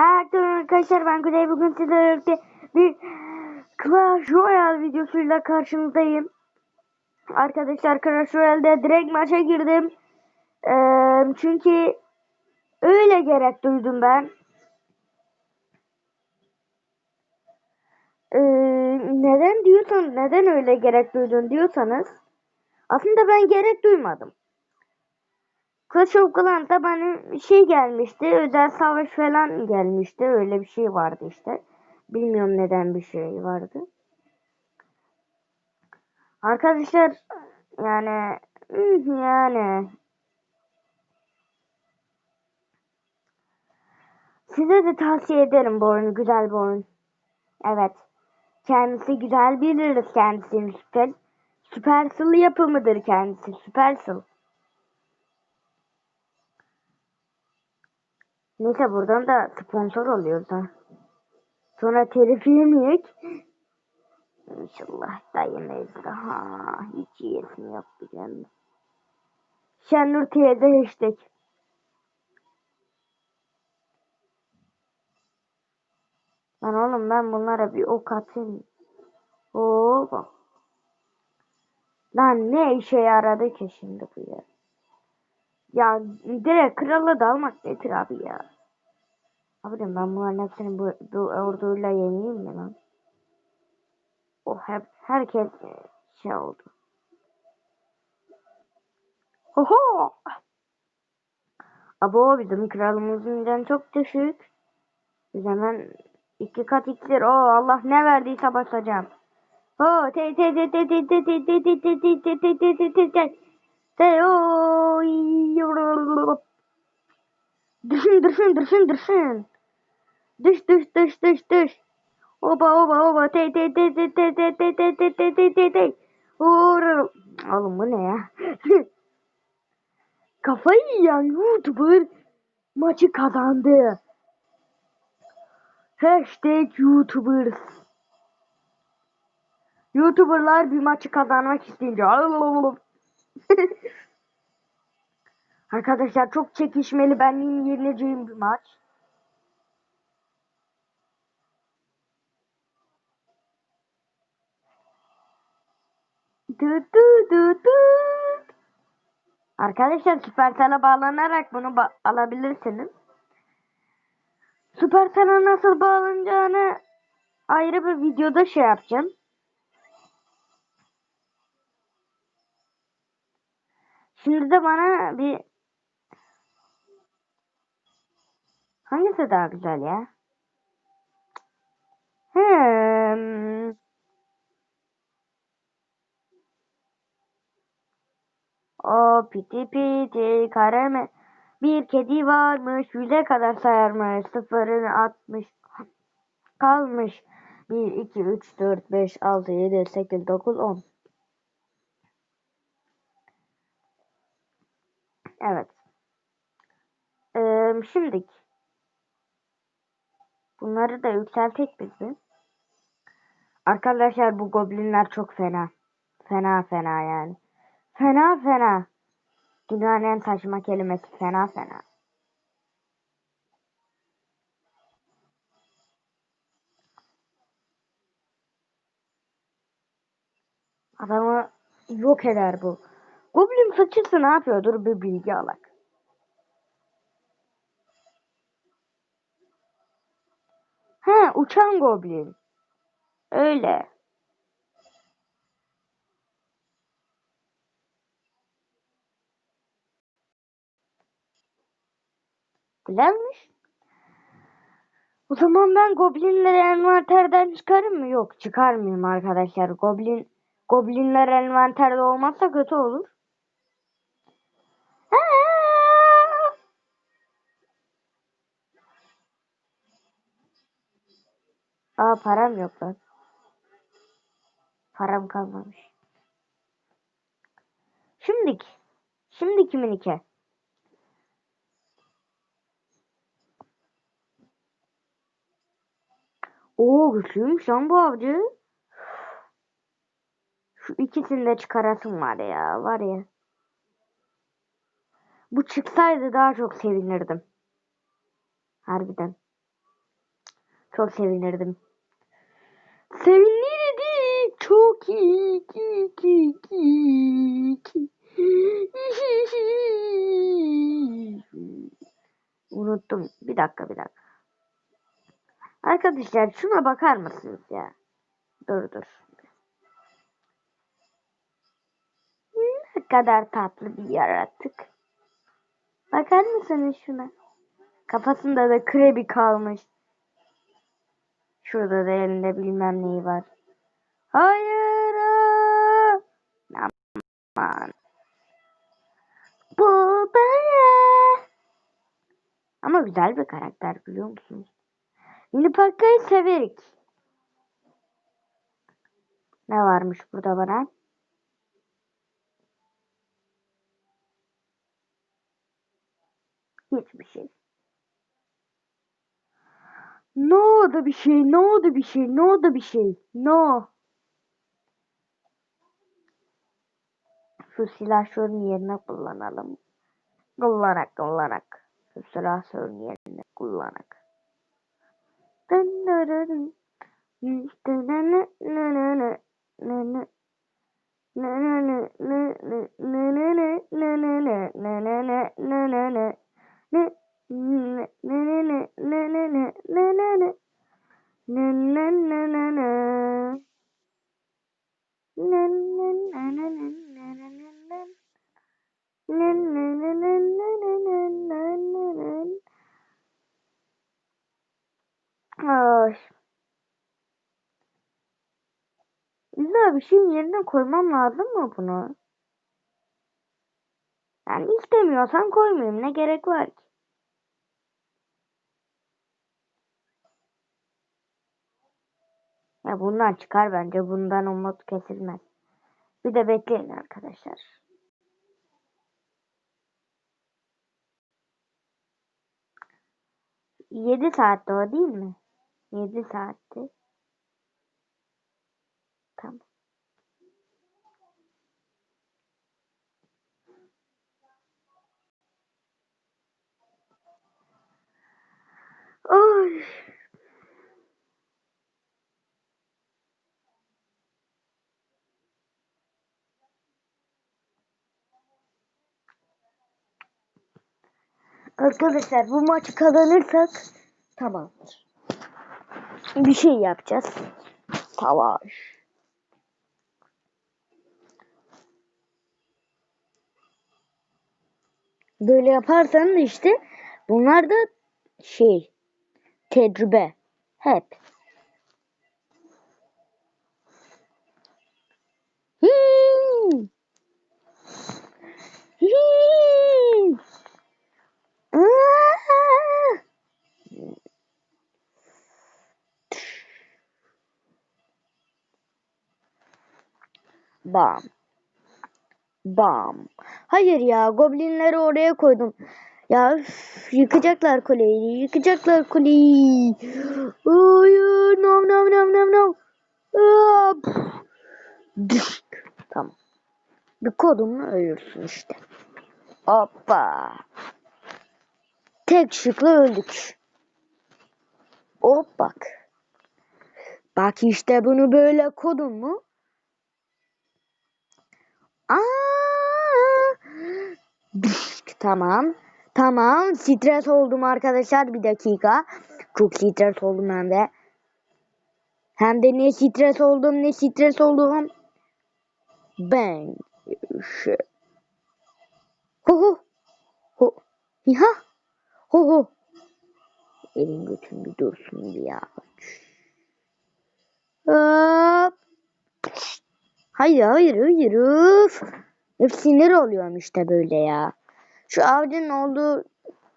Herkese arkadaşlar ben Kuzey bugün sizlerle bir Clash Royale videosuyla karşınızdayım. Arkadaşlar Clash Royale'de direkt maça girdim. Ee, çünkü öyle gerek duydum ben. Ee, neden diyorsan neden öyle gerek duydun diyorsanız aslında ben gerek duymadım. Clash of Clans'ta bana şey gelmişti. Özel savaş falan gelmişti. Öyle bir şey vardı işte. Bilmiyorum neden bir şey vardı. Arkadaşlar yani yani size de tavsiye ederim bu oyunu. Güzel bir oyun. Evet. Kendisi güzel biliriz kendisini. Süper, Supercell yapımıdır kendisi. Supercell. Neyse buradan da sponsor oluyoruz ha. Sonra telif yemeyek. İnşallah da yemeyiz daha. Hiç yiyesim yok biliyorum. Şenur teyze hashtag. Lan oğlum ben bunlara bir ok atayım. Oo. Lan ne işe yaradı ki şimdi bu ya. Ya direkt krala dalmak nedir abi ya? Abi diyorum ben bunların hepsini bu, bu orduyla yeneyim mi lan? O hep herkes şey oldu. Oho! Abo bizim kralımızın canı çok düşük. Biz hemen iki kat iksir. O Allah ne verdiyse basacağım. O te te te te te te te te te te te te te te te te te o Düşün düşün düşün düşün. Düş düş düş düş düş. Oba oba oba te te te te te te te te te te te te te. Oğlum bu ne ya? Kafayı yiyen YouTuber maçı kazandı. Hashtag YouTubers. YouTuberlar bir maçı kazanmak isteyince. Arkadaşlar çok çekişmeli benim yeneceğim bir maç. Du du du du. Arkadaşlar Supercell'e bağlanarak bunu ba alabilirsiniz. Supercell'e nasıl bağlanacağını ayrı bir videoda şey yapacağım. Şimdi de bana bir hangisi daha güzel ya? Hmm. O piti piti kareme bir kedi varmış yüze kadar sayarmış sıfırını atmış kalmış 1 2 3 4 5 6 7 8 9 10 Evet. Ee, şimdi bunları da yükseltek bizi. Arkadaşlar bu goblinler çok fena. Fena fena yani. Fena fena. Dünyanın en saçma kelimesi fena fena. Adamı yok eder bu. Goblin fıçısı ne yapıyordur bir bilgi alak. He uçan goblin. Öyle. Güzelmiş. O zaman ben goblinleri envanterden çıkarım mı? Yok çıkarmayayım arkadaşlar. Goblin goblinler envanterde olmazsa kötü olur. Aa param yok lan. Param kalmamış. Şimdiki. Şimdiki minike. Oo güçlüymüş lan bu avcı. Şu ikisini de çıkarasım var ya. Var ya. Bu çıksaydı daha çok sevinirdim. Harbiden. Çok sevinirdim. Sevinirdi. Çok iyi. ki, ki, ki, ki. Unuttum. Bir dakika bir dakika. Arkadaşlar şuna bakar mısınız ya? Dur dur. Ne kadar tatlı bir yaratık. Bakar mısınız şuna? Kafasında da krebi kalmış. Şurada da elinde bilmem neyi var. Hayır. Aman. Bu bana. Ama güzel bir karakter biliyor musunuz? Mini Pakka'yı severik. Ne varmış burada bana? Hiçbir şey. No da bir şey, no da bir şey, no da bir şey. No. Şu silahşörün yerine kullanalım. Kullanarak, kullanarak. Şu silahşörün yerine kullanarak. İlla bir şeyin yerine koymam lazım mı bunu? Yani istemiyorsan koymayayım. Ne gerek var ki? Ya bundan çıkar bence. Bundan umut kesilmez. Bir de bekleyin arkadaşlar. Yedi saatte o değil mi? Yedi saatti. Tamam. Ay. Arkadaşlar bu maçı kazanırsak tamamdır. Bir şey yapacağız. Savaş. Böyle yaparsan işte bunlar da şey tecrübe hep. Hmm. Hmm. Bam. Bam. Hayır ya goblinleri oraya koydum. Ya üf, yıkacaklar kuleyi. Yıkacaklar kuleyi. Hayır. No no no no no. Aa. Tamam. Bir kodumla ölürsün işte. Hoppa. Tek şıkla öldük. Hop bak. Bak işte bunu böyle kodun mu? Aa! Tamam. Tamam. Stres oldum arkadaşlar. Bir dakika. Çok stres oldum hem de. Hem de ne stres oldum ne stres oldum. Ben. Şu. Ho ho. Ho. Ya. Ho ho. Elin götün bir dursun bir ya. Hop. Hayır hayır hayır. Üf. Hep sinir oluyorum işte böyle ya. Şu avcının olduğu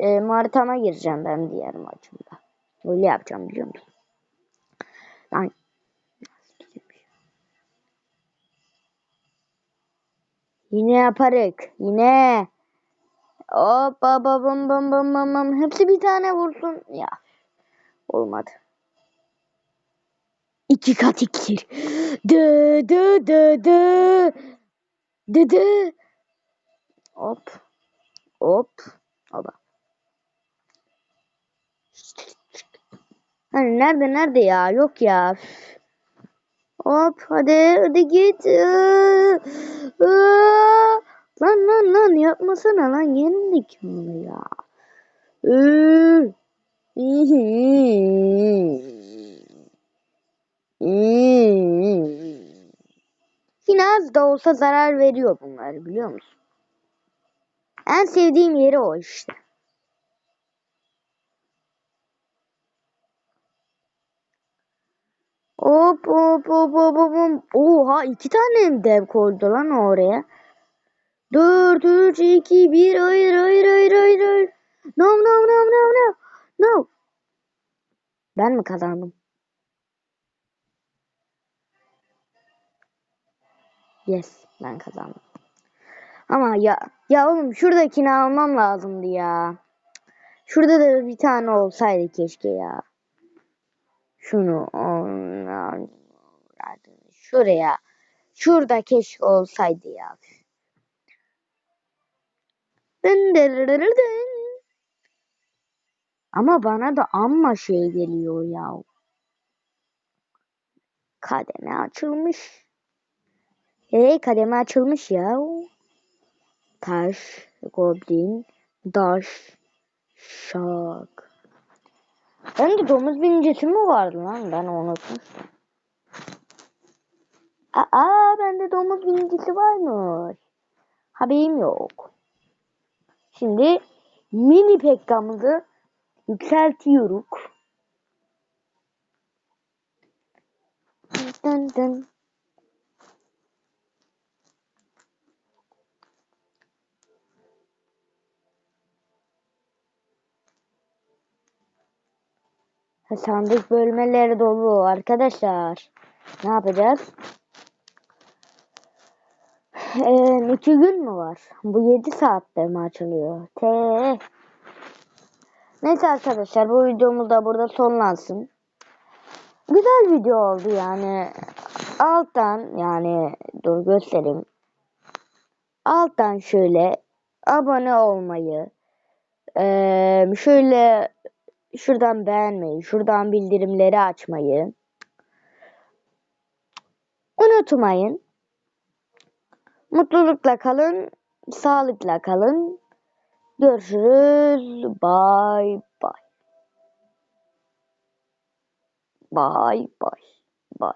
e, maritama gireceğim ben diğer maçımda. Öyle yapacağım biliyor musun? Ben Yine yaparık. Yine. Hop bam bam bam bam bam bam. Hepsi bir tane vursun. Ya. Olmadı. İki kat iksir. Dı dı dı dı. Dı dı. Hop. Hop. Oba. Hani nerede nerede ya? Yok ya. Hop hadi hadi git. Aa, aa. Lan lan lan yapmasana lan yendik onu ya. Ee. Yine az da olsa zarar veriyor bunlar biliyor musun? En sevdiğim yeri o işte. Hop hop hop hop hop. Oha iki tane dev koydu lan oraya? 4, 3, 2, 1. Hayır hayır hayır hayır hayır. No no no no no. No. Ben mi kazandım? Yes ben kazandım. Ama ya ya oğlum şuradakini almam lazımdı ya. Şurada da bir tane olsaydı keşke ya. Şunu şuraya. Şurada keşke olsaydı ya. Ama bana da amma şey geliyor ya. Kademe açılmış. Hey kademe açılmış ya. Taş, goblin, daş, şak. Bende domuz binicisi mi vardı lan? Ben unutmuşum. Aa bende domuz binicisi varmış. Haberim yok. Şimdi mini pekkamızı yükseltiyoruz. Dın dın. Sandık bölmeleri dolu arkadaşlar. Ne yapacağız? Ee, iki gün mü var? Bu 7 saatte mi açılıyor? Te. Neyse arkadaşlar bu videomuz da burada sonlansın. Güzel video oldu yani. Alttan yani dur göstereyim. Alttan şöyle abone olmayı, eee, şöyle şuradan beğenmeyi, şuradan bildirimleri açmayı unutmayın. Mutlulukla kalın, sağlıkla kalın. Görüşürüz. Bye bye. Bye bye. Bye.